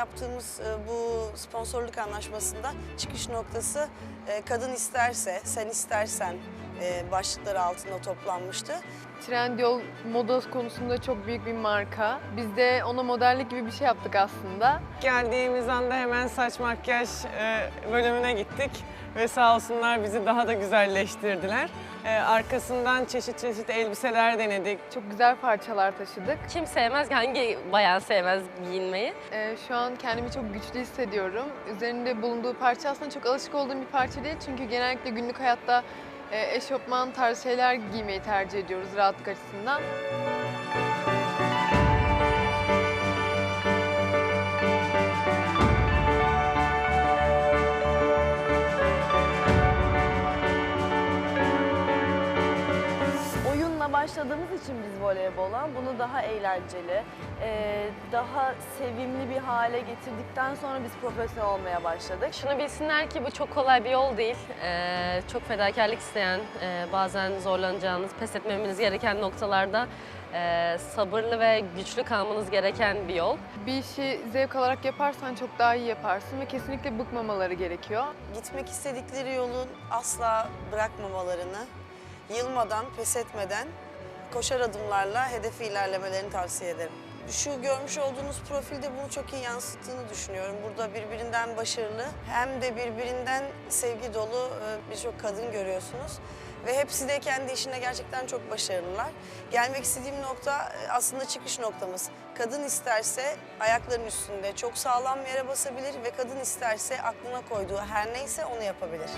yaptığımız e, bu sponsorluk anlaşmasında çıkış noktası e, kadın isterse, sen istersen e, başlıkları altında toplanmıştı. Trendyol moda konusunda çok büyük bir marka. Biz de ona modellik gibi bir şey yaptık aslında. Geldiğimiz anda hemen saç makyaj bölümüne gittik ve sağ olsunlar bizi daha da güzelleştirdiler. E, arkasından çeşit çeşit elbiseler denedik. Çok güzel parçalar taşıdık. Kim sevmez, hangi bayan sevmez giyinmeyi? Ee, şu an kendimi çok güçlü hissediyorum. Üzerinde bulunduğu parça aslında çok alışık olduğum bir parça değil. Çünkü genellikle günlük hayatta e, eşofman tarzı şeyler giymeyi tercih ediyoruz rahatlık açısından. Başladığımız için biz voleybola bunu daha eğlenceli, e, daha sevimli bir hale getirdikten sonra biz profesyonel olmaya başladık. Şunu bilsinler ki bu çok kolay bir yol değil. Ee, çok fedakarlık isteyen, e, bazen zorlanacağınız, pes etmemeniz gereken noktalarda e, sabırlı ve güçlü kalmanız gereken bir yol. Bir işi zevk alarak yaparsan çok daha iyi yaparsın ve kesinlikle bıkmamaları gerekiyor. Gitmek istedikleri yolun asla bırakmamalarını, yılmadan, pes etmeden koşar adımlarla hedefi ilerlemelerini tavsiye ederim. Şu görmüş olduğunuz profilde bunu çok iyi yansıttığını düşünüyorum. Burada birbirinden başarılı hem de birbirinden sevgi dolu e, birçok kadın görüyorsunuz. Ve hepsi de kendi işinde gerçekten çok başarılılar. Gelmek istediğim nokta e, aslında çıkış noktamız. Kadın isterse ayaklarının üstünde çok sağlam bir yere basabilir ve kadın isterse aklına koyduğu her neyse onu yapabilir.